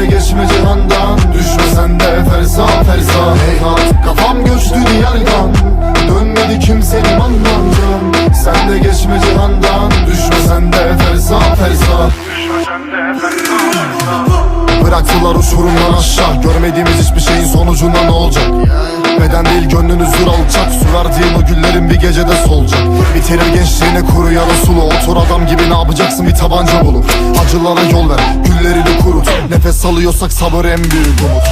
de geçme cihandan Düşme sen de fersa fersa Heyhat kafam göçtü diyardan. Dönmedi kimsenin anlam can Sen de geçme cihandan Düşme sen de fersa fersa Bıraktılar uçurumdan aşağı. Görmediğimiz hiçbir şeyin sonucunda ne olacak gecede solacak. Bitirir gençliğini kuruyan o sulu. Otur adam gibi ne yapacaksın? Bir tabanca bulup Acılara yol ver güllerini kurut. Nefes alıyorsak sabır en büyük umut.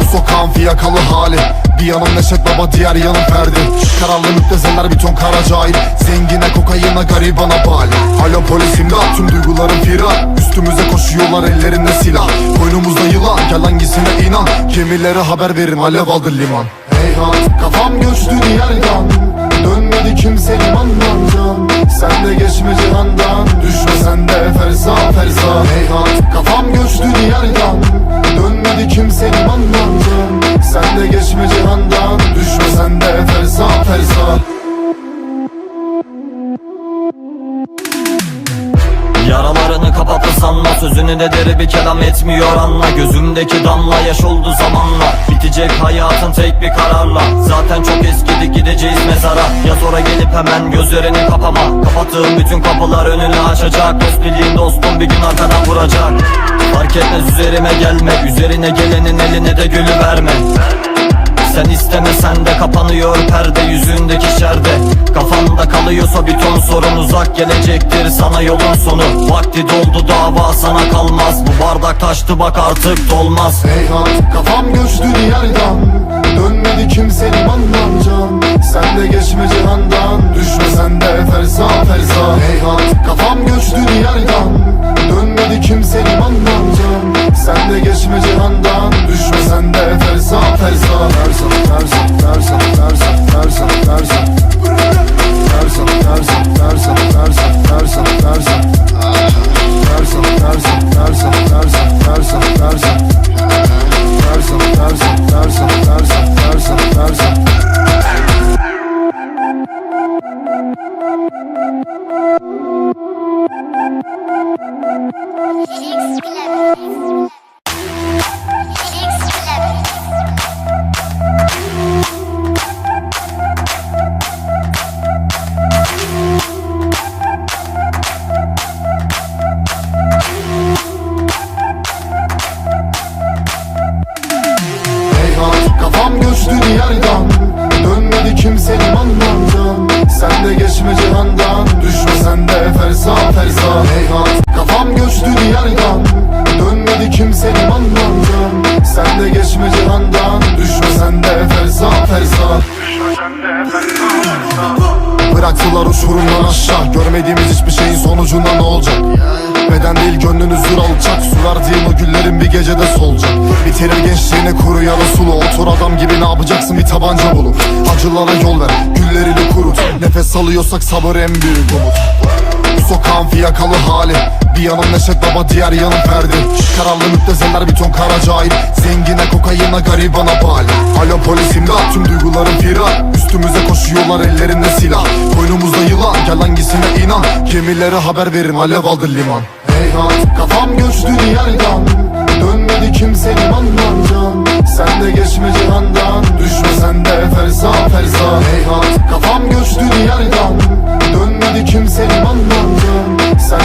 Bu sokağın fiyakalı hali. Bir yanım Neşet Baba diğer yanım Ferdi. Kararlı müptezeller bir ton kara cahil. Zengine kokayına garibana bali. Alo polis imdat. Tüm duygularım firar Üstümüze koşuyorlar ellerinde silah. Boynumuzda yılan. Gel hangisine inan? Gemilere haber verin alev aldı liman. Heyhat kafam göçtü diyardan Dönmedi kimsenin anlam can Sen de geçme cihandan Düşme sen de fersa fersa Heyhat kafam göçtü diyardan. Dönmedi kimsenin anlam can Sen de geçme cihandan Düşme sen de fersa fersa Yaralarını kapattı sanma Sözünü de deri bir kelam etmiyor anla. Gözümdeki damla yaş oldu zamanla Bitecek hayatın tek bir kararla. Zaten çok eskidi gideceğiz mezara. Ya sonra gelip hemen gözlerini kapama. Kapattığım bütün kapılar önünü açacak. Dost bildiğin dostum bir gün arkadan vuracak. Fark etmez üzerime gelme. Üzerine gelenin eline de gülü verme. Sen istemesen de kapanıyor perde yüzündeki şerde. Kafanda kalıyorsa bir ton sorun uzak gelecektir sana yolun sonu. Vakti doldu dava sana kalmaz. Bu taştı bak artık dolmaz. Heyhat kafam göçtü diyardan. Dönmedi kimsenin anlam can. Sen de geçme cihandan Düşme sen de fersa fersa Heyhat kafam göçtü diyardan. Dönmedi kimsenin anlam can. Sen de geçme cihandan Düşme sen de fersa Fersa fersa fersa fersa fersa fersa Fersa fersa fersa Heyhat kafam göçtü diyardan. Dönmedi kimsenin anlam can Sen de geçme cihandan. Düşme sen de fersa fersa Bıraktılar uçurumdan aşağı. Görmediğimiz hiçbir şeyin sonucunda ne olacak? Beden değil gönlünüz dur alacak. Su verdiğin o güllerin bir gecede solacak. Bitirir gençliğini kuruyan o sulu. Otur adam gibi ne yapacaksın? Bir tabanca bulup. Acılara yol ver güllerini kurut. Nefes alıyorsak sabır en büyük umut sokağın fiyakalı hali. Bir yanım Neşet Baba diğer yanım Ferdi. Kararlı müptezeller bir ton kara cahil. Zengine kokayına garibana bali. Alo polis imdat tüm duygularım firar. Üstümüze koşuyorlar ellerinde silah. Boynumuzda yılan gel hangisine inan. Gemilere haber verin alev aldı liman. Heyhat kafam göçtü diyardan. Dönmedi kimsenin anlam can Sen de geçme cihandan. Düşme sen de fersa fersa Heyhat kafam göçtü diyardan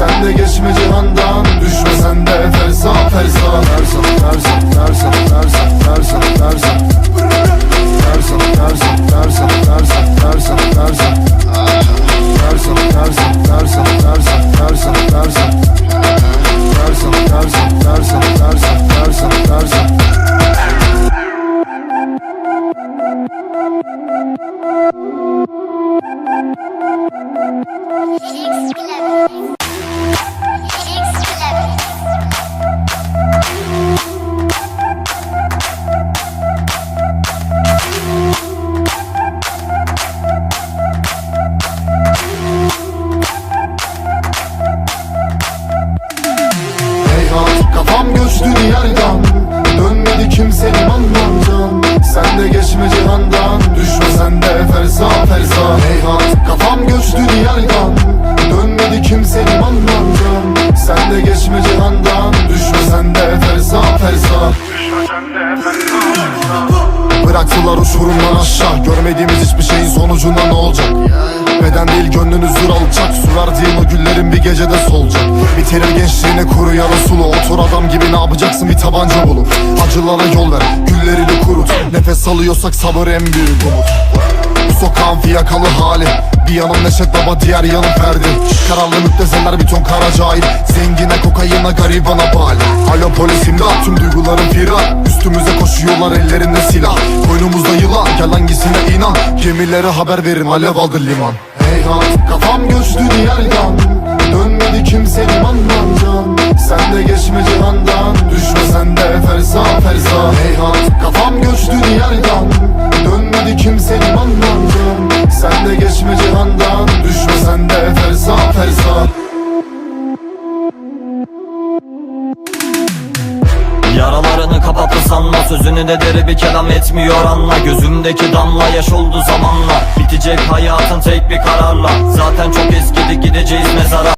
Sen de geçme cihandan Düşme sen de fersa fersa Fersa fersa fersa fersa tersa Tersa, tersa, kimsenin anlamcan Sen de geçme cihandan Düşme sen de ferza ferza Heyhat kafam göçtü diyardan. Dönmedi kimsenin anlamcan Sen de geçme cihandan Düşme sen de ferza ferza Bıraktılar uçurumdan aşağı. Görmediğimiz hiçbir şeyin sonucunda ne olacak? Beden değil gönlünüz dur alacak. Su verdiğin o güllerin bir gecede solacak. Bitirir gençliğini kuru yarı sulu Otur adam gibi ne yapacaksın? Bir tabanca bulup Acılara yol ver güllerini kurut. Nefes alıyorsak sabır en büyük umut. Bu sokağın fiyakalı hali. Bir yanım Neşet Baba diğer yanım Ferdi. Kararlı müptezeller bir ton kara cahil. Zengine kokaina garibana bali. Alo polis Koşuyorlar ellerinde silah. Boynumuzda yılan. Gel hangisine inan? Gemilere haber verin. Alev aldı liman. Heyhat kafam göçtü diyardan. Dönmedi kimsenin anlamcan Sen de geçme cihandan. Düşme sen de ferza ferza Heyhat kafam göçtü diyardan. Dönmedi kimsenin anlamcan Sen de geçme cihandan. Düşme sen de ferza ferza Yaralarını kapattı sanma Sözünü de deri bir kelam etmiyor. Anla Gözümdeki damla yaş oldu zamanla. Bitecek hayatın tek bir kararla. Zaten çok eskidi gideceğiz mezara